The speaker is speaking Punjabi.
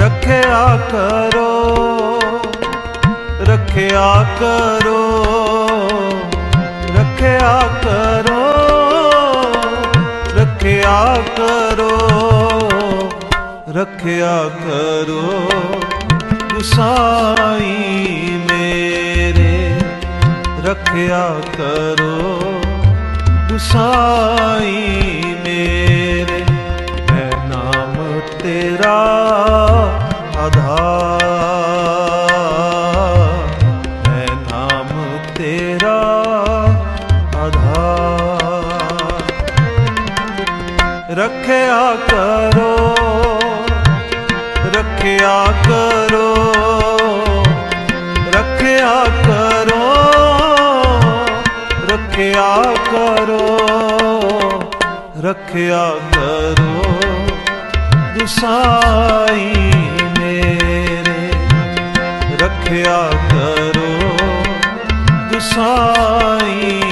ਰੱਖਿਆ ਕਰੋ ਰੱਖਿਆ ਕਰੋ ਰੱਖਿਆ ਕਰੋ ਰੱਖਿਆ ਕਰੋ ਰੱਖਿਆ ਕਰੋ। ਗੁਸਾਈ ਮੇਰੇ, ਰੱਖਿਆ ਕਰੋ। ਗੁਸਾਈ ਮੇਰੇ ਆਧਾਰ ਹੈ ਨਾਮ ਤੇਰਾ ਆਧਾਰ ਰੱਖਿਆ ਕਰੋ ਰੱਖਿਆ ਕਰੋ ਰੱਖਿਆ ਕਰੋ ਰੱਖਿਆ ਕਰੋ ਰੱਖਿਆ ਕਰੋ। ਗੁਸਾਈ ਰੱਖਿਆ ਕਰੋ ਦੁਸਾਈ